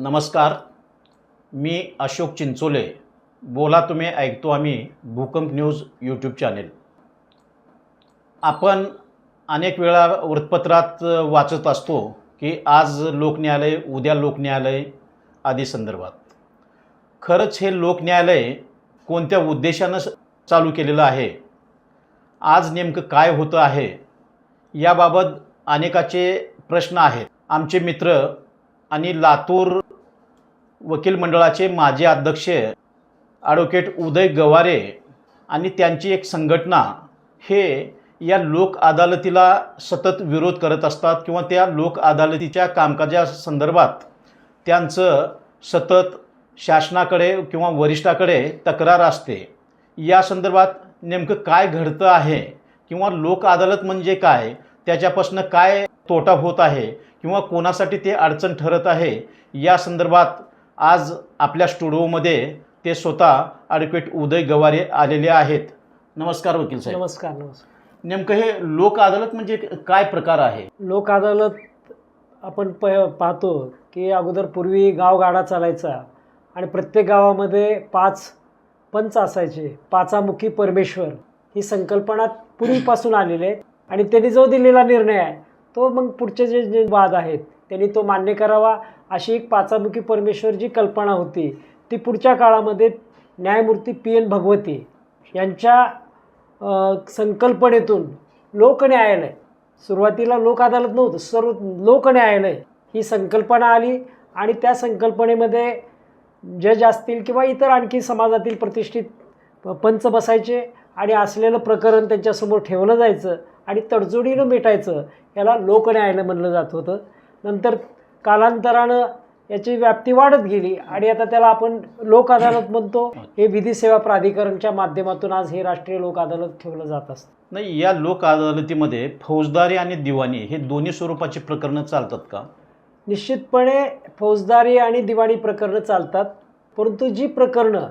नमस्कार मी अशोक चिंचोले. बोला तुम्ही ऐकतो आम्ही भूकंप न्यूज यूट्यूब चॅनेल आपण अनेक वेळा वृत्तपत्रात वाचत असतो की आज लोकन्यायालय उद्या लोकन्यायालय आदी संदर्भात. खरंच हे लोकन्यायालय कोणत्या उद्देशानं चालू केलेलं आहे? आज नेमकं काय होतं आहे? याबाबत अनेकाचे प्रश्न आहेत. आमचे मित्र आणि लातूर वकील मंडळाचे माजी अध्यक्ष ॲडव्होकेट उदय गवारे आणि त्यांची एक संघटना हे या लोक अदालतीला सतत विरोध करत असतात किंवा त्या लोक अदालतीच्या कामकाजा संदर्भात त्यांचं सतत शासनाकडे किंवा वरिष्ठाकडे तक्रार असते. या संदर्भात नेमकं काय घडतं आहे किंवा लोक अदालत म्हणजे काय? त्याच्यापासून काय तोटा होत आहे? किंवा कोणासाठी ते अडचण ठरत आहे या संदर्भात आज आपल्या स्टुडिओमध्ये ते स्वतः ॲडव्होकेट उदय गवारे आलेले आहेत. नमस्कार वकील साहेब. नमस्कार नमस्कार. नेमकं हे लोक अदालत म्हणजे काय प्रकार आहे? लोक अदालत आपण प पाहतो की अगोदर पूर्वी गावगाडा चालायचा आणि प्रत्येक गावामध्ये पाच पंच असायचे. पाचामुखी परमेश्वर ही संकल्पना पूर्वीपासून आलेली आहे आणि त्यांनी जो दिलेला निर्णय आहे तो मग पुढचे जे जे वाद आहेत त्यांनी तो मान्य करावा. अशी एक पाचामुखी परमेश्वर जी कल्पना होती. ती पुढच्या काळामध्ये न्यायमूर्ती पी एन भगवती यांच्या संकल्पनेतून लोकन्यायालय सुरुवातीला लोक अदालत नव्हतं सर्व लोकन्यायालय ही संकल्पना आली आणि त्या संकल्पनेमध्ये जज असतील किंवा इतर आणखी समाजातील प्रतिष्ठित प- पंच बसायचे. आणि असलेलं प्रकरण त्यांच्यासमोर ठेवलं जायचं आणि तडजोडीनं मिटायचं याला लोकन्यायालय म्हणलं जात होतं. नंतर कालांतरानं याची व्याप्ती वाढत गेली आणि आता त्याला आपण लोक अदालत म्हणतो. हे विधी सेवा प्राधिकरणच्या माध्यमातून आज हे राष्ट्रीय लोक अदालत ठेवलं जात असतं. नाही या लोक अदालतीमध्ये फौजदारी आणि दिवाणी हे दोन्ही स्वरूपाची प्रकरणं चालतात का? निश्चितपणे फौजदारी आणि दिवाणी प्रकरणं चालतात परंतु जी प्रकरणं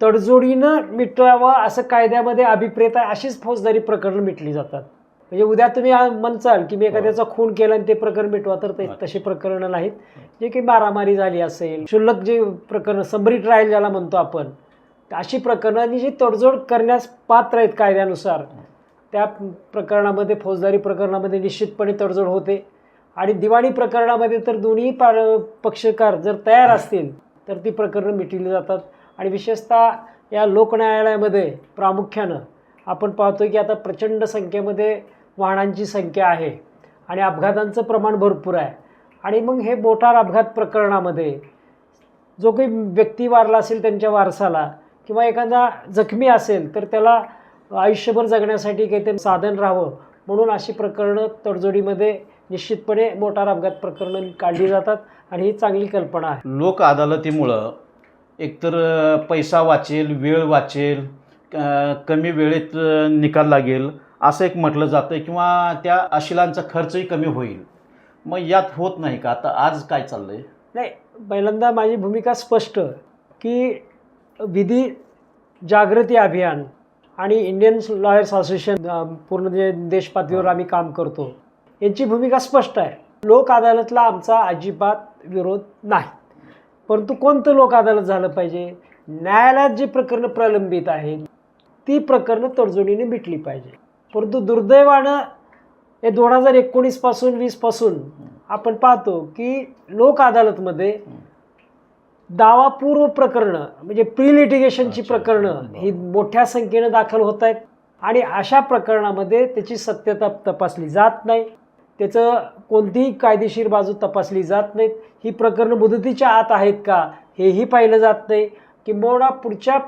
तडजोडीनं मिटवावं असं कायद्यामध्ये अभिप्रेत आहे अशीच फौजदारी प्रकरणं मिटली जातात. म्हणजे उद्या तुम्ही म्हणचाल की मी एखाद्याचा खून केला आणि ते प्रकरण मिटवा तर ते तशी प्रकरणं नाहीत. जे की मारामारी झाली असेल क्षुल्लक जे प्रकरण समरी ट्रायल ज्याला म्हणतो आपण अशी प्रकरणं आणि जी तडजोड करण्यास पात्र आहेत कायद्यानुसार त्या प्रकरणामध्ये फौजदारी प्रकरणामध्ये निश्चितपणे तडजोड होते. आणि दिवाणी प्रकरणामध्ये तर दोन्ही पक्षकार जर तयार असतील तर ती प्रकरणं मिटली जातात. आणि विशेषतः या लोकन्यायालयामध्ये प्रामुख्यानं आपण पाहतो की आता प्रचंड संख्येमध्ये वाहनांची संख्या आहे आणि अपघातांचं प्रमाण भरपूर आहे. आणि मग हे मोटार अपघात प्रकरणामध्ये जो काही व्यक्ती वारला असेल त्यांच्या वारसाला किंवा एखादा जखमी असेल तर त्याला आयुष्यभर जगण्यासाठी काहीतरी साधन राहावं म्हणून अशी प्रकरणं तडजोडीमध्ये निश्चितपणे मोटार अपघात प्रकरणं काढली जातात आणि ही चांगली कल्पना आहे. लोक अदालतीमुळं एकतर पैसा वाचेल वेळ वाचेल कमी वेळेत निकाल लागेल असं एक म्हटलं जातं किंवा त्या अशिलांचा खर्चही कमी होईल. मग यात होत नाही का? आता आज काय चाललंय? नाही पहिल्यांदा माझी भूमिका स्पष्ट की विधी जागृती अभियान आणि इंडियन लॉयर्स असोसिएशन पूर्ण जे देश पातळीवर आम्ही काम करतो यांची भूमिका स्पष्ट आहे. लोक अदालतला आमचा अजिबात विरोध नाही. परंतु कोणतं लोक अदालत झालं पाहिजे? न्यायालयात जी प्रकरणं प्रलंबित आहेत ती प्रकरणं तडजोडीने मिटली पाहिजे. परंतु दुर्दैवानं हे दोन हजार एकोणीसपासून वीसपासून आपण पाहतो की लोक अदालतमध्ये दावापूर्व प्रकरणं म्हणजे प्री लिटिगेशनची प्रकरणं. ही मोठ्या संख्येनं दाखल होत आहेत आणि अशा प्रकरणामध्ये त्याची सत्यता तपासली जात नाही. त्याचं कोणतीही कायदेशीर बाजू तपासली जात नाहीत. ही प्रकरणं मुदतीच्या आत आहेत का हेही पाहिलं जात नाही. किंबहुना पुढच्या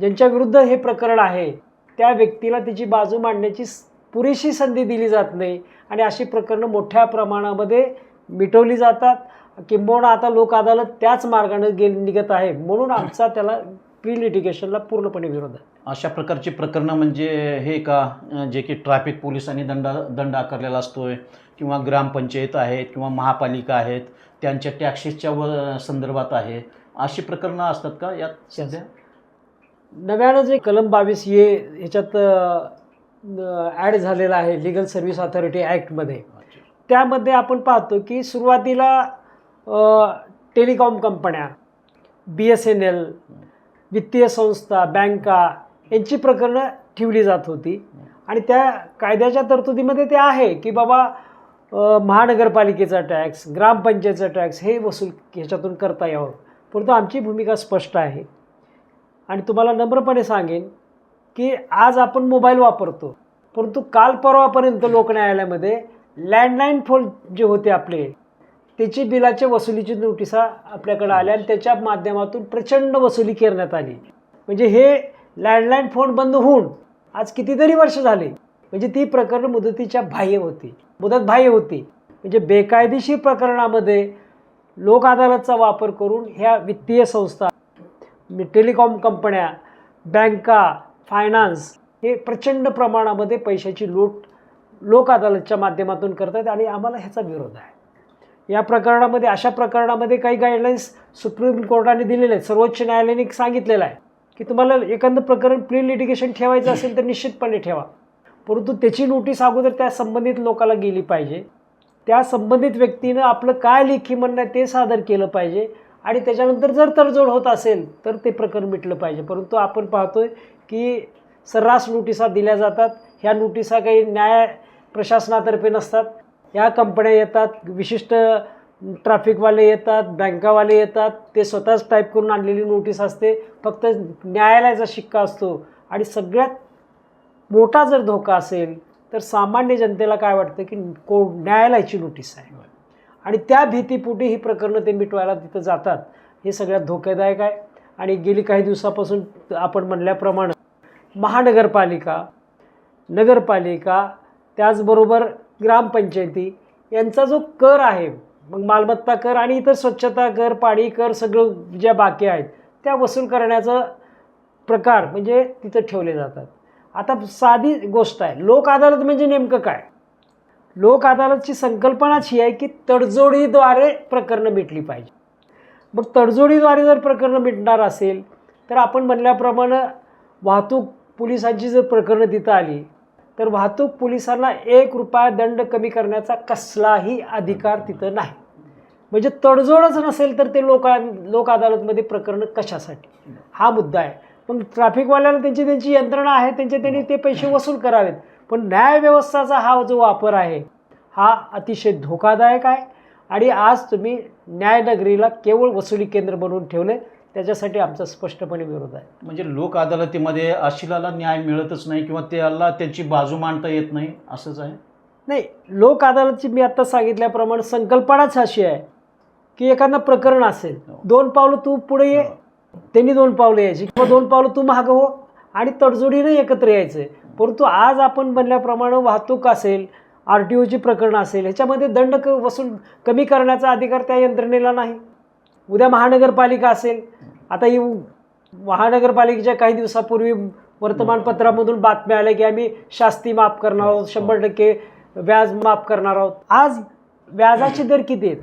ज्यांच्या विरुद्ध हे प्रकरण आहे त्या व्यक्तीला त्याची बाजू मांडण्याची पुरेशी संधी दिली जात नाही आणि अशी प्रकरणं मोठ्या प्रमाणामध्ये मिटवली जातात. किंबहुना आता लोक अदालत त्याच मार्गाने गे निघत आहे. म्हणून आमचा त्याला प्री लिटिगेशनला पूर्णपणे विरोध आहे. अशा प्रकारची प्रकरणं म्हणजे हे का जे की ट्रॅफिक पोलिसांनी दंड दंड आकारलेला असतोय किंवा ग्रामपंचायत आहेत किंवा महापालिका आहेत त्यांच्या टॅक्सेसच्या व संदर्भात आहे अशी प्रकरणं असतात का यात सध्या? नव्यानं जे कलम बावीस ये ह्याच्यात ॲड झालेलं आहे लिगल सर्व्हिस ऑथॉरिटी ॲक्टमध्ये त्यामध्ये आपण पाहतो की सुरुवातीला टेलिकॉम कंपन्या बी एस एन एल वित्तीय संस्था बँका यांची प्रकरणं ठेवली जात होती. आणि त्या कायद्याच्या तरतुदीमध्ये ते आहे की बाबा महानगरपालिकेचा टॅक्स ग्रामपंचायतचा टॅक्स हे वसूल ह्याच्यातून करता यावं. परंतु आमची भूमिका स्पष्ट आहे. आणि तुम्हाला नम्रपणे सांगेन की आज आपण मोबाईल वापरतो. परंतु काल परवापर्यंत लोक न्यायालयामध्ये लँडलाईन फोन जे होते आपले त्याची बिलाच्या वसुलीची नोटिसा आपल्याकडे आल्या आणि त्याच्या माध्यमातून प्रचंड वसुली करण्यात आली. म्हणजे हे लँडलाईन फोन बंद होऊन आज कितीतरी वर्ष झाले. म्हणजे ती प्रकरणं मुदतीच्या बाह्य होती. मुदत बाह्य होती. म्हणजे बेकायदेशीर प्रकरणामध्ये लोक अदालतचा वापर करून ह्या वित्तीय संस्था टेलिकॉम कंपन्या बँका फायनान्स हे प्रचंड प्रमाणामध्ये पैशाची लूट लोक अदालतच्या माध्यमातून करतात आणि आम्हाला ह्याचा विरोध आहे. या प्रकरणामध्ये अशा प्रकरणामध्ये काही गाईडलाईन्स सुप्रीम कोर्टाने दिलेले आहेत. सर्वोच्च न्यायालयाने सांगितलेलं आहे की तुम्हाला एखादं प्रकरण प्री लिटिगेशन ठेवायचं असेल तर निश्चितपणे ठेवा. परंतु त्याची नोटीस अगोदर त्या संबंधित लोकाला गेली पाहिजे. त्या संबंधित व्यक्तीनं आपलं काय लेखी म्हणणं आहे ते सादर केलं पाहिजे आणि त्याच्यानंतर जर तडजोड होत असेल तर ते प्रकरण मिटलं पाहिजे. परंतु आपण पाहतोय की सर्रास नोटिसा दिल्या जातात. ह्या नोटिसा काही न्याय प्रशासनातर्फे नसतात. ह्या कंपन्या येतात विशिष्ट ट्रॅफिकवाले येतात बँकावाले येतात ते स्वतःच टाईप करून आणलेली नोटीस असते. फक्त न्यायालयाचा शिक्का असतो. आणि सगळ्यात मोठा जर धोका असेल तर सामान्य जनतेला काय वाटतं की को न्यायालयाची नोटीस आहे. आणि त्या भीतीपोटी ही प्रकरणं ते मिटवायला तिथं जातात. हे सगळ्यात धोकेदायक आहे. आणि गेली काही दिवसापासून आपण म्हणल्याप्रमाणे महानगरपालिका नगरपालिका त्याचबरोबर ग्रामपंचायती यांचा जो कर आहे मग मालमत्ता कर आणि इतर स्वच्छता कर पाणी कर सगळं ज्या बाकी आहेत त्या वसूल करण्याचं प्रकार म्हणजे तिथं ठेवले जातात. आता साधी गोष्ट आहे लोक अदालत म्हणजे नेमकं काय? लोक अदालतची संकल्पनाच ही आहे की तडजोडीद्वारे प्रकरणं मिटली पाहिजे. मग तडजोडीद्वारे जर प्रकरणं मिटणार असेल तर आपण म्हणल्याप्रमाणे वाहतूक पोलिसांची जर प्रकरणं तिथं आली तर वाहतूक पोलिसांना एक रुपया दंड कमी करण्याचा कसलाही अधिकार तिथं नाही. म्हणजे तडजोडच नसेल तर ते लोक लोक अदालतमध्ये प्रकरणं कशासाठी? हा मुद्दा आहे. मग ट्रॅफिकवाल्याला त्यांची त्यांची यंत्रणा आहे त्यांचे त्यांनी ते पैसे वसूल करावेत. पण न्यायव्यवस्थाचा हा जो वापर आहे हा अतिशय धोकादायक आहे. आणि आज तुम्ही न्यायनगरीला केवळ वसुली केंद्र बनवून ठेवले त्याच्यासाठी आमचा स्पष्टपणे विरोध आहे. म्हणजे लोक अदालतीमध्ये आशिलाला न्याय मिळतच नाही किंवा त्याला त्यांची बाजू मांडता येत नाही असंच आहे? नाही लोक अदालतची मी आत्ता सांगितल्याप्रमाणे संकल्पनाच अशी आहे की एखादं प्रकरण असेल दोन पावलं तू पुढे ये त्यांनी दोन पावलं यायची किंवा दोन पावलं तू मागं हो आणि तडजोडीनं एकत्र यायचं परंतु आज आपण म्हणल्याप्रमाणे वाहतूक असेल आर टी ओची प्रकरणं असेल ह्याच्यामध्ये दंड क वसूल कमी करण्याचा अधिकार त्या यंत्रणेला नाही. उद्या महानगरपालिका असेल आता ही महानगरपालिकेच्या काही दिवसापूर्वी वर्तमानपत्रामधून बातम्या आल्या की आम्ही शास्ती माफ करणार आहोत शंभर टक्के व्याज माफ करणार आहोत. आज व्याजाचे दर किती आहेत?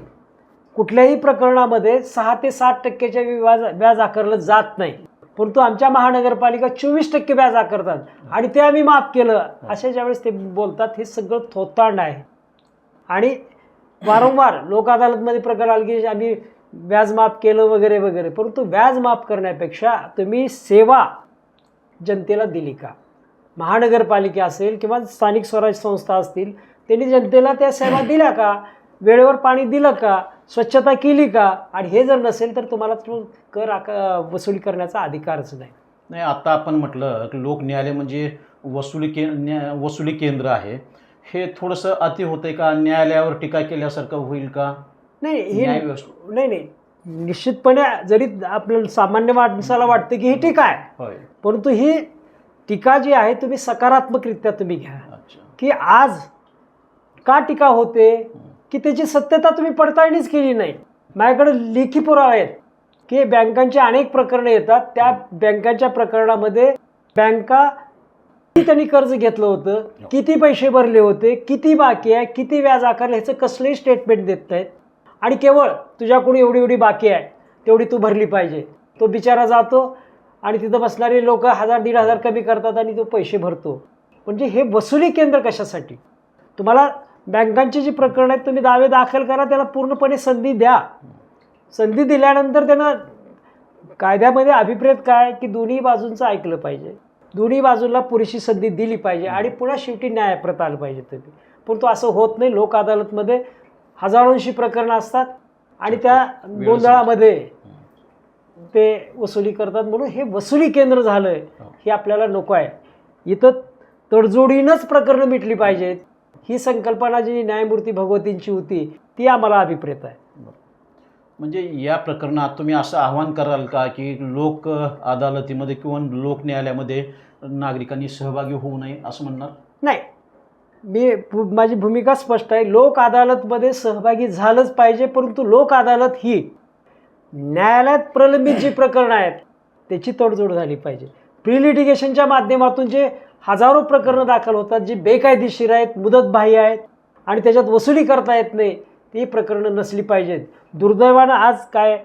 कुठल्याही प्रकरणामध्ये सहा ते सात टक्क्याच्या व्याज व्याज आकारलं जात नाही. परंतु आमच्या महानगरपालिका चोवीस टक्के व्याज आकारतात आणि ते आम्ही माफ केलं. अशा ज्यावेळेस ते बोलतात हे सगळं थोतांड आहे. आणि वारंवार लोक अदालतमध्ये प्रकार आले की आम्ही व्याज माफ केलं वगैरे वगैरे. परंतु व्याज माफ करण्यापेक्षा तुम्ही सेवा जनतेला दिली का? महानगरपालिका असेल किंवा स्थानिक स्वराज्य संस्था असतील त्यांनी जनतेला त्या सेवा दिल्या का? वेळेवर पाणी दिलं का? स्वच्छता केली का? आणि हे जर नसेल तर तुम्हाला तो कर आका वसुली करण्याचा अधिकारच नाही. नाही आता आपण म्हटलं की लोक न्यायालय म्हणजे वसुली के न्या वसुली केंद्र आहे. हे थोडंसं अति होतंय का? न्यायालयावर टीका केल्यासारखं होईल का? नाही हे नाही नाही. निश्चितपणे जरी आपल्याला सामान्य माणसाला वाटतं की ही टीका आहे परंतु ही टीका जी आहे तुम्ही सकारात्मकरित्या तुम्ही घ्या. की आज का टीका होते की त्याची सत्यता तुम्ही पडताळणीच केली नाही. माझ्याकडे लेखी पुरावे आहेत की बँकांची अनेक प्रकरणं येतात. त्या बँकांच्या प्रकरणामध्ये बँका किती त्यांनी कर्ज घेतलं होतं किती पैसे भरले होते किती बाकी आहे किती व्याज आकारलं ह्याचं कसलंही स्टेटमेंट देत नाहीत. आणि केवळ तुझ्याकडून एवढी एवढी बाकी आहे तेवढी तू भरली पाहिजे. तो बिचारा जातो आणि तिथं बसणारे लोक हजार दीड हजार कमी करतात आणि तो पैसे भरतो. म्हणजे हे वसुली केंद्र कशासाठी? तुम्हाला बँकांची जी प्रकरणं आहेत तुम्ही दावे दाखल करा त्याला पूर्णपणे संधी द्या. संधी दिल्यानंतर त्यांना कायद्यामध्ये अभिप्रेत काय की दोन्ही बाजूंचं ऐकलं पाहिजे. दोन्ही बाजूला पुरेशी संधी दिली पाहिजे आणि पुन्हा शेवटी न्यायप्रत आलं पाहिजे तुम्ही. परंतु असं होत नाही लोक अदालतमध्ये हजारोंशी प्रकरणं असतात आणि त्या गोंधळामध्ये ते वसुली करतात म्हणून हे वसुली केंद्र झालं आहे हे आपल्याला नको आहे. इथं तडजोडीनंच प्रकरणं मिटली पाहिजेत. ही संकल्पना जी न्यायमूर्ती भगवतींची होती ती आम्हाला अभिप्रेत आहे. म्हणजे या प्रकरणात तुम्ही असं आव्हान कराल का की लोक अदालतीमध्ये किंवा लोक न्यायालयामध्ये नागरिकांनी सहभागी होऊ नये असं म्हणणार? नाही. मी माझी भूमिका स्पष्ट आहे. लोक अदालतमध्ये सहभागी झालंच पाहिजे परंतु लोक अदालत ही न्यायालयात प्रलंबित जी प्रकरणं आहेत त्याची तडजोड झाली पाहिजे. प्री लिटिगेशनच्या माध्यमातून जे हजारो प्रकरणं दाखल होतात जी बेकायदेशीर आहेत मुदतबाह्य आहेत आणि त्याच्यात वसुली करता येत नाही ती प्रकरणं नसली पाहिजेत. दुर्दैवानं आज काय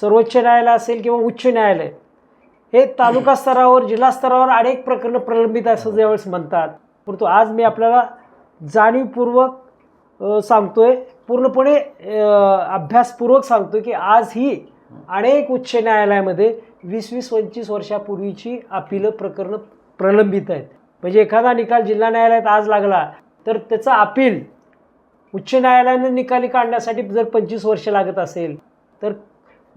सर्वोच्च न्यायालय असेल किंवा उच्च न्यायालय हे तालुका स्तरावर जिल्हा स्तरावर अनेक प्रकरणं प्रलंबित असं ज्यावेळेस म्हणतात. परंतु. आज मी आपल्याला जाणीवपूर्वक सांगतो सांगतोय. पूर्णपणे अभ्यासपूर्वक अभ्यासपूर्वक आहे की आज ही अनेक उच्च न्यायालयामध्ये वीस वीस पंचवीस वर्षापूर्वीची अपिलं प्रकरणं प्रलंबित आहेत. म्हणजे एखादा निकाल जिल्हा न्यायालयात आज लागला तर त्याचा अपील उच्च न्यायालयाने निकाली काढण्यासाठी जर पंचवीस वर्ष लागत असेल तर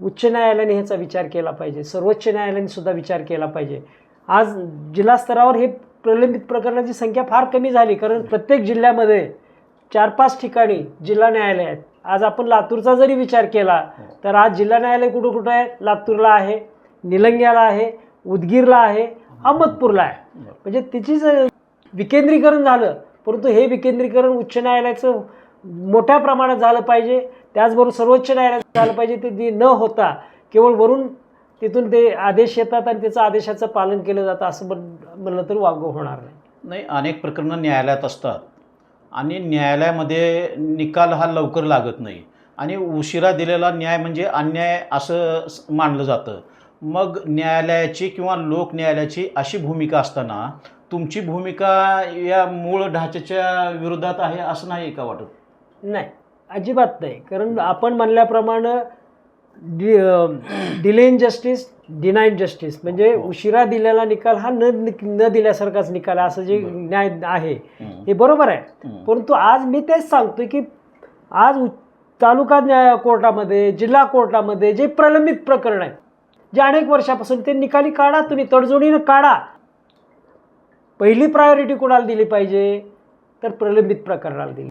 उच्च न्यायालयाने ह्याचा विचार केला पाहिजे. सर्वोच्च न्यायालयाने सुद्धा विचार केला पाहिजे. आज जिल्हा स्तरावर हे प्रलंबित प्रकरणाची संख्या फार कमी झाली कारण प्रत्येक जिल्ह्यामध्ये चार पाच ठिकाणी जिल्हा न्यायालय आहेत. आज आपण लातूरचा जरी विचार केला तर आज जिल्हा न्यायालय कुठं कुठं आहे? लातूरला आहे निलंग्याला आहे उदगीरला आहे अहमदपूरला आहे. म्हणजे तिची जर विकेंद्रीकरण झालं परंतु हे विकेंद्रीकरण उच्च न्यायालयाचं मोठ्या प्रमाणात झालं पाहिजे. त्याचबरोबर सर्वोच्च न्यायालयाचं झालं पाहिजे. ते न होता केवळ वरून तिथून ते आदेश येतात आणि त्याचं आदेशाचं पालन केलं जातं असं म्हण म्हणलं तर वागव होणार नाही. नाही अनेक प्रकरणं न्यायालयात असतात. आणि न्यायालयामध्ये निकाल हा लवकर लागत नाही. आणि उशिरा दिलेला न्याय म्हणजे अन्याय असं मानलं जातं. मग न्यायालयाची किंवा लोक न्यायालयाची अशी भूमिका असताना तुमची भूमिका या मूळ ढाच्याच्या विरोधात आहे असं नाही का वाटत? नाही अजिबात नाही. कारण आपण म्हणल्याप्रमाणे डि delay in justice denied justice म्हणजे हो. उशिरा दिलेला निकाल हा न न दिल्यासारखाच निकाल आहे असं जे. न्याय आहे. हे बरोबर आहे. परंतु आज मी तेच सांगतोय की आज तालुका न्याय कोर्टामध्ये जिल्हा कोर्टामध्ये जे प्रलंबित प्रकरण आहेत जे अनेक वर्षापासून ते निकाली काढा तुम्ही तडजोडीनं काढा पहिली प्रायोरिटी कुणाला दिली पाहिजे तर प्रलंबित प्रकरणाला दिली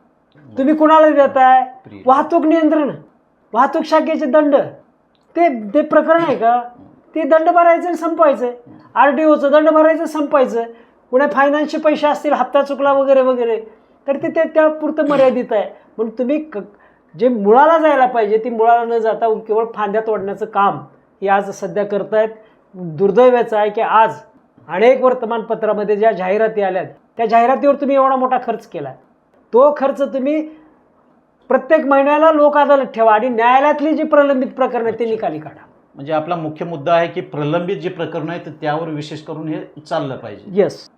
तुम्ही कुणाला देताय. वाहतूक नियंत्रण वाहतूक शाखेचे दंड. ते ते प्रकरण आहे का? ते दंड भरायचं आणि संपवायचं. आर टी ओचं दंड भरायचं संपवायचं. कुणा फायनान्सचे पैसे असतील हप्ता चुकला वगैरे वगैरे. तर ते त्या त्यापुरतं मर्यादित आहे. म्हणून तुम्ही क जे मुळाला जायला पाहिजे ती मुळाला न जाता केवळ फांद्यात ओढण्याचं काम हे आज सध्या करतायत. दुर्दैवाचं आहे की आज अनेक वर्तमानपत्रामध्ये ज्या जाहिराती आल्यात त्या जाहिरातीवर तुम्ही एवढा मोठा खर्च केला तो खर्च तुम्ही प्रत्येक महिन्याला लोक अदालत ठेवा आणि न्यायालयातली जी प्रलंबित प्रकरणं आहेत ते निकाली काढा. म्हणजे आपला मुख्य मुद्दा आहे की प्रलंबित जे प्रकरण आहे त्यावर विशेष करून हे चाललं पाहिजे. येस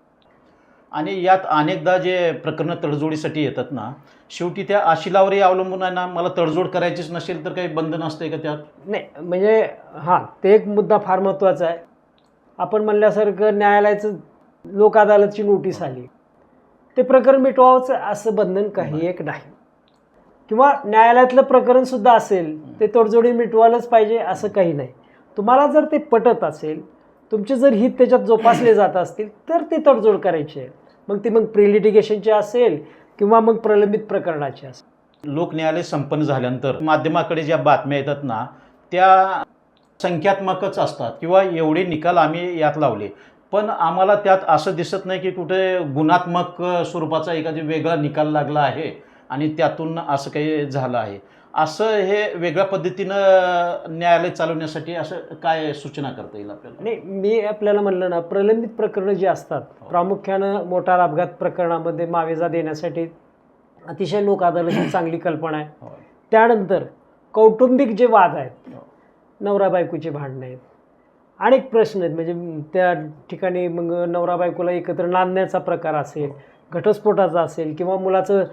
आणि यात अनेकदा जे प्रकरणं तडजोडीसाठी येतात ना शेवटी त्या आशिलावरही अवलंबून आहे ना मला तडजोड करायचीच नसेल तर काही बंधन असते का त्यात? नाही म्हणजे हां ते एक मुद्दा फार महत्त्वाचा आहे. आपण म्हणल्यासारखं न्यायालयाचं लोक अदालतची नोटीस आली. ते प्रकरण मिटवावंच असं बंधन काही एक नाही. किंवा न्यायालयातलं प्रकरणसुद्धा असेल ते तडजोडी मिटवायलाच पाहिजे असं काही नाही. तुम्हाला जर ते पटत असेल तुमचे जर हित त्याच्यात जोपासले जात असतील तर ते तडजोड करायची. आहे मग ती मग प्री लिटिगेशनची असेल किंवा मग प्रलंबित प्रकरणाची असेल. लोक न्यायालय संपन्न झाल्यानंतर माध्यमाकडे ज्या बातम्या येतात ना त्या संख्यात्मकच असतात किंवा एवढे निकाल आम्ही यात लावले. पण आम्हाला त्यात असं दिसत नाही की कुठे गुणात्मक स्वरूपाचा एखादी वेगळा निकाल लागला आहे. आणि त्यातून असं काही झालं आहे. असं हे वेगळ्या पद्धतीनं न्यायालय चालवण्यासाठी असं काय सूचना करता येईल आपल्याला? आणि मी आपल्याला म्हणलं ना प्रलंबित प्रकरणं जी असतात प्रामुख्यानं मोटार अपघात प्रकरणामध्ये मावेजा देण्यासाठी अतिशय लोक अदालत ही चांगली कल्पना आहे. होय. त्यानंतर कौटुंबिक जे वाद आहेत हो. नवरा बायकोची भांडणं आहेत. अनेक प्रश्न आहेत म्हणजे त्या ठिकाणी मग नवरा बायकोला एकत्र नांदण्याचा प्रकार असेल घटस्फोटाचा असेल किंवा मुलाचं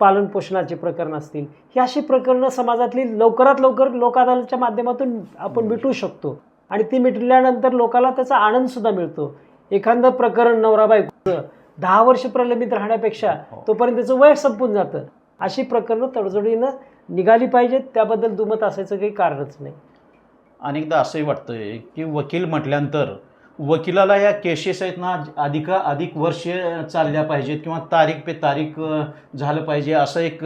पालनपोषणाचे प्रकरण असतील. ही अशी प्रकरणं समाजातली लवकरात लवकर लोक अदालतच्या माध्यमातून आपण मिटवू शकतो. आणि ती मिटल्यानंतर लोकाला त्याचा आनंदसुद्धा मिळतो. एखादं प्रकरण नवरा बायकोचं दहा वर्ष प्रलंबित राहण्यापेक्षा तोपर्यंत त्याचं वय संपून जातं. अशी प्रकरणं तडजोडीनं निघाली पाहिजेत. त्याबद्दल दुमत असायचं काही कारणच नाही. अनेकदा असंही वाटतंय की वकील म्हटल्यानंतर वकिलाला या केसेस आहेत ना अधिका अधिक वर्ष चालल्या पाहिजेत किंवा तारीख पे तारीख झालं पाहिजे असं एक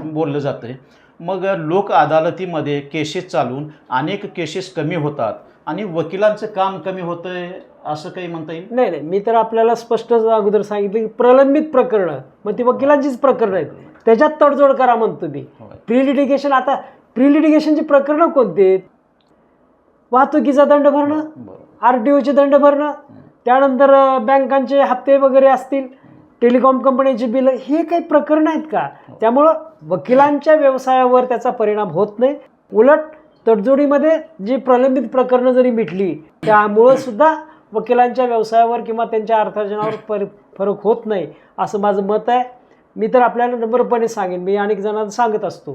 बोललं जातं आहे मग लोक अदालतीमध्ये केसेस चालून अनेक केसेस कमी होतात आणि वकिलांचं काम कमी होतं आहे असं काही म्हणता येईल? नाही नाही. मी तर आपल्याला स्पष्ट अगोदर सांगितलं की प्रलंबित प्रकरणं. मग ती वकिलांचीच प्रकरणं आहेत. त्याच्यात तडजोड करा म्हणतो मी. होय. प्री लिटिगेशन आता प्री लिटिगेशनची प्रकरणं कोणती आहेत? वाहतुकीचा दंड भरणं? बरोबर आर टी ओचे दंड भरणं त्यानंतर बँकांचे हप्ते वगैरे असतील टेलिकॉम कंपनीची बिलं हे काही प्रकरणं आहेत का? त्यामुळं वकिलांच्या व्यवसायावर त्याचा परिणाम होत नाही. उलट तडजोडीमध्ये जी प्रलंबित प्रकरणं जरी मिटली त्यामुळं सुद्धा वकिलांच्या व्यवसायावर किंवा त्यांच्या अर्थार्जनावर पर फरक होत नाही असं माझं मत आहे. मी तर आपल्याला नम्रपणे सांगेन मी अनेक जणांना सांगत असतो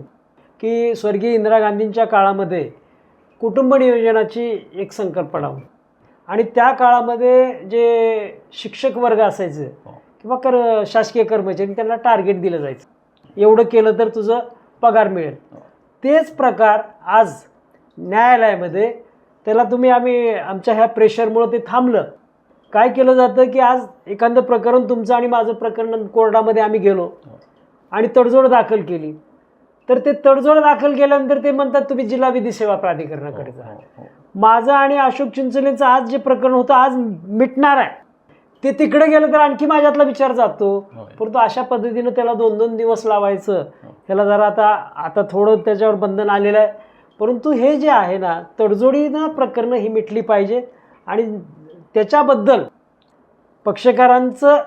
की स्वर्गीय इंदिरा गांधींच्या काळामध्ये कुटुंब नियोजनाची एक संकल्पना होती. आणि त्या काळामध्ये जे शिक्षक वर्ग असायचे हो. किंवा कर शासकीय कर्मचारी त्यांना टार्गेट दिलं जायचं. एवढं केलं तर तुझं पगार मिळेल. तेच प्रकार आज न्यायालयामध्ये त्याला तुम्ही आम्ही आमच्या ह्या प्रेशरमुळं ते थांबलं. काय केलं जातं की आज एखादं प्रकरण तुमचं आणि माझं प्रकरण कोर्टामध्ये आम्ही गेलो आणि तडजोड दाखल केली. तर ते तडजोड दाखल केल्यानंतर ते म्हणतात तुम्ही जिल्हा विधी सेवा प्राधिकरणाकडे जा. हो, हो. माझं आणि अशोक चिंचलेचं आज जे प्रकरण होतं आज मिटणार आहे. ते तिकडे गेलं तर आणखी माझ्यातला विचार जातो. परंतु अशा पद्धतीनं त्याला दोन दोन दिवस लावायचं. ह्याला जरा आता आता थोडं त्याच्यावर बंधन आलेलं आहे. परंतु हे जे आहे ना तडजोडीनं प्रकरणं ही मिटली पाहिजे. आणि त्याच्याबद्दल पक्षकारांचं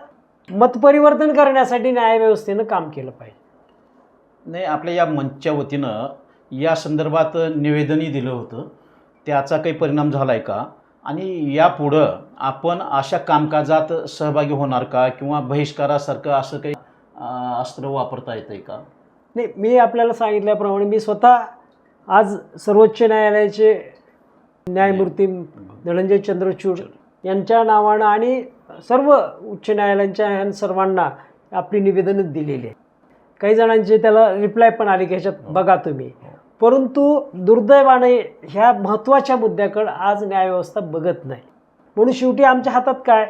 मतपरिवर्तन करण्यासाठी न्यायव्यवस्थेनं काम केलं पाहिजे. नाही आपल्या या मंचच्या वतीनं या संदर्भात निवेदनही दिलं होतं. त्याचा काही परिणाम झाला आहे का? आणि यापुढं आपण अशा कामकाजात सहभागी होणार का? किंवा बहिष्कारासारखं असं काही अस्त्र वापरता येतं आहे का? नाही मी आपल्याला सांगितल्याप्रमाणे मी स्वतः आज सर्वोच्च न्यायालयाचे न्यायमूर्ती धनंजय चंद्रचूड यांच्या नावानं आणि सर्व उच्च न्यायालयांच्या ह्या सर्वांना आपली निवेदनं दिलेली आहे काही जणांचे त्याला रिप्लाय पण आले की ह्याच्यात बघा तुम्ही. परंतु दुर्दैवाने ह्या महत्त्वाच्या मुद्द्याकडं आज न्यायव्यवस्था बघत नाही. म्हणून शेवटी आमच्या हातात काय?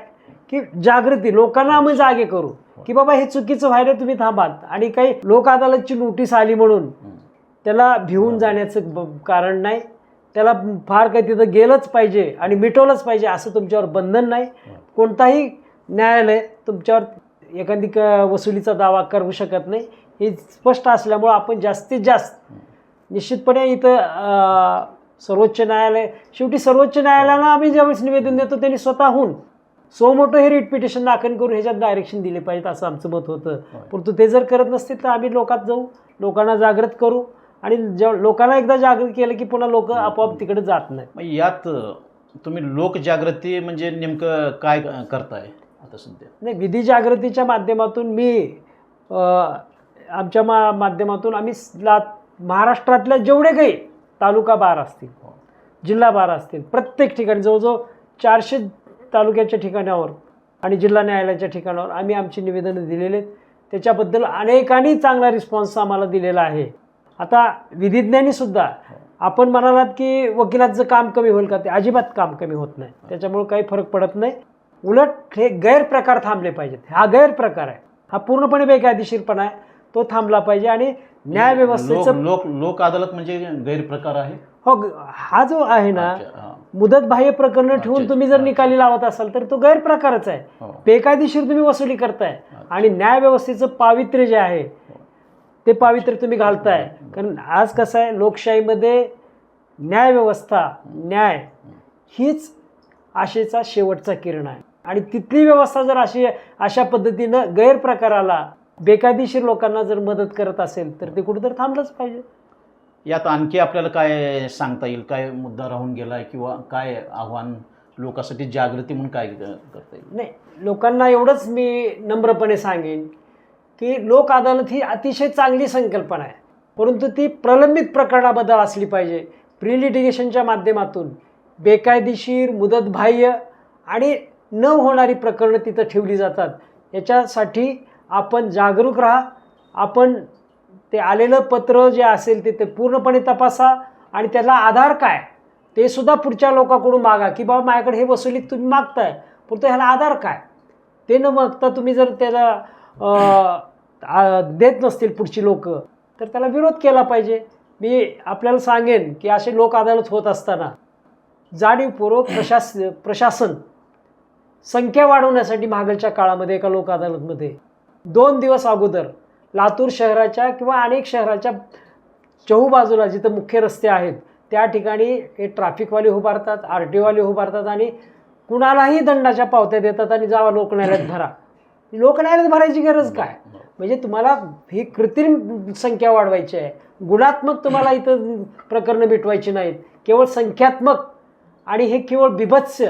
की जागृती. लोकांना आम्ही जागे करू. की बाबा हे चुकीचं व्हायला तुम्ही थांबाल. आणि काही लोक अदालतची नोटीस आली म्हणून त्याला भिवून जाण्याचं ब- कारण नाही. त्याला फार काही तिथं गेलंच पाहिजे आणि मिटवलंच पाहिजे असं तुमच्यावर बंधन नाही. कोणताही न्यायालय तुमच्यावर एखादी क वसुलीचा दावा करू शकत नाही. हे स्पष्ट असल्यामुळं आपण जास्तीत जास्त निश्चितपणे इथं सर्वोच्च न्यायालय शेवटी सर्वोच्च न्यायालयाला आम्ही ज्यावेळेस निवेदन देतो त्यांनी स्वतःहून सो मोठं हे रिट पिटिशन दाखल करून ह्याच्यात डायरेक्शन दिले पाहिजेत असं आमचं मत होतं. परंतु ते जर करत नसतील तर आम्ही लोकात जाऊ लोकांना जागृत करू आणि जेव्हा लोकांना एकदा जागृत केलं की पुन्हा लोक आपोआप तिकडे जात नाही. मग यात तुम्ही लोकजागृती म्हणजे नेमकं काय करताय आता सध्या? नाही विधी जागृतीच्या माध्यमातून मी आमच्या मा माध्यमातून आम्ही ला महाराष्ट्रातल्या जेवढे काही तालुका बार असतील जिल्हा बार असतील प्रत्येक ठिकाणी जवळजवळ चारशे तालुक्याच्या ठिकाणावर आणि जिल्हा न्यायालयाच्या ठिकाणावर आम्ही आमची निवेदनं दिलेली आहेत. त्याच्याबद्दल अनेकांनी चांगला रिस्पॉन्स आम्हाला दिलेला आहे. आता विधिज्ञानीसुद्धा आपण म्हणालात की वकिलाचं काम कमी होईल का? ते अजिबात काम कमी होत नाही. त्याच्यामुळे काही फरक पडत नाही. उलट हे गैरप्रकार थांबले पाहिजेत. हा गैरप्रकार आहे. हा पूर्णपणे बेकायदेशीरपणा आहे. तो थांबला पाहिजे आणि न्याय लोक व्यवस्थेचं लोक लोक अदालत म्हणजे गैरप्रकार आहे? हो हा जो आहे ना हां. मुदत बाह्य प्रकरण ठेवून तुम्ही जर. निकाली लावत असाल तर तो गैरप्रकारच आहे. हो. बेकायदेशीर तुम्ही वसुली करताय. आणि न्याय व्यवस्थेचं पावित्र्य जे आहे ते पावित्र्य तुम्ही घालताय. कारण आज कसं आहे लोकशाहीमध्ये न्याय व्यवस्था न्याय हीच आशेचा शेवटचा किरण आहे. आणि तिथली व्यवस्था जर अशी अशा पद्धतीनं गैरप्रकाराला बेकायदेशीर लोकांना जर मदत करत असेल तर ते कुठेतरी थांबलंच पाहिजे. यात आणखी आपल्याला काय सांगता येईल? काय मुद्दा राहून गेलाय किंवा काय आव्हान लोकांसाठी जागृती म्हणून काय करता येईल? नाही लोकांना एवढंच मी नम्रपणे सांगेन की लोक अदालत ही अतिशय चांगली संकल्पना आहे. परंतु ती प्रलंबित प्रकरणाबद्दल असली पाहिजे. प्री लिटिगेशनच्या माध्यमातून बेकायदेशीर मुदतबाह्य आणि न होणारी प्रकरणं तिथं ठेवली जातात. याच्यासाठी आपण जागरूक राहा. आपण ते आलेलं पत्र जे असेल ते ते पूर्णपणे तपासा. आणि त्याला आधार काय? ते सुद्धा पुढच्या लोकांकडून मागा की बाबा माझ्याकडे हे वसुलीत तुम्ही मागताय. पुरतं ह्याला आधार काय? ते न मागता तुम्ही जर त्याला देत नसतील पुढची लोक तर त्याला विरोध केला पाहिजे. मी आपल्याला सांगेन की असे लोक अदालत होत असताना जाणीवपूर्वक प्रशास प्रशासन संख्या वाढवण्यासाठी मागलच्या काळामध्ये एका लोक अदालतमध्ये दोन दिवस अगोदर लातूर शहराच्या किंवा अनेक शहराच्या चहूबाजूला जिथं मुख्य रस्ते आहेत त्या ठिकाणी हे ट्रॅफिकवाले उभारतात आर टी ओवाले उभारतात आणि कुणालाही दंडाच्या पावत्या देतात आणि जावा लोकन्यायालयात भरा. लोकन्यायालयात भरायची गरज काय? म्हणजे तुम्हाला ही कृत्रिम संख्या वाढवायची आहे. गुणात्मक तुम्हाला इथं प्रकरणं मिटवायची नाहीत. केवळ संख्यात्मक आणि हे केवळ बिभत्स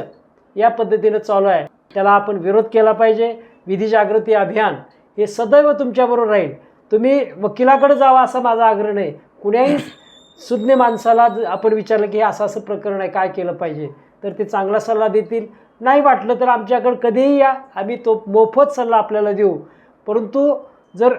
या पद्धतीनं चालू आहे. त्याला आपण विरोध केला पाहिजे. विधी जागृती अभियान हे सदैव तुमच्याबरोबर राहील. तुम्ही वकिलाकडे जावा असा माझा आग्रह नाही. कुण्याही सुज्ञ माणसाला आपण विचारलं की हे असं असं प्रकरण आहे काय केलं पाहिजे तर ते चांगला सल्ला देतील. नाही वाटलं तर आमच्याकडे कधीही या. आम्ही तो मोफत सल्ला आपल्याला देऊ. परंतु जर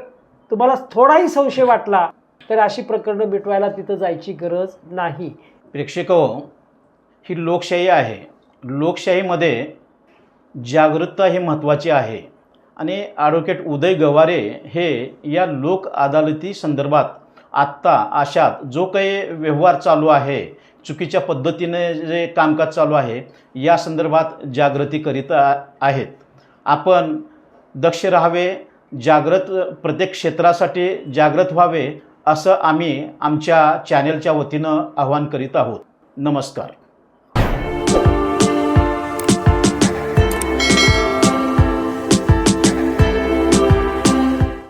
तुम्हाला थोडाही संशय वाटला तर अशी प्रकरणं मिटवायला तिथं जायची गरज नाही. प्रेक्षक ही लोकशाही आहे. लोकशाहीमध्ये जागरूकता ही महत्त्वाची आहे. आणि ॲडव्होकेट उदय गवारे हे या लोक अदालती संदर्भात आत्ता अशात जो काही व्यवहार चालू आहे चुकीच्या पद्धतीने जे कामकाज चालू आहे या संदर्भात जागृती करीत आ- आहेत. आपण दक्ष राहावे जागृत प्रत्येक क्षेत्रासाठी जागृत व्हावे असं आम्ही आमच्या चॅनेलच्या वतीनं आवाहन करीत आहोत. नमस्कार.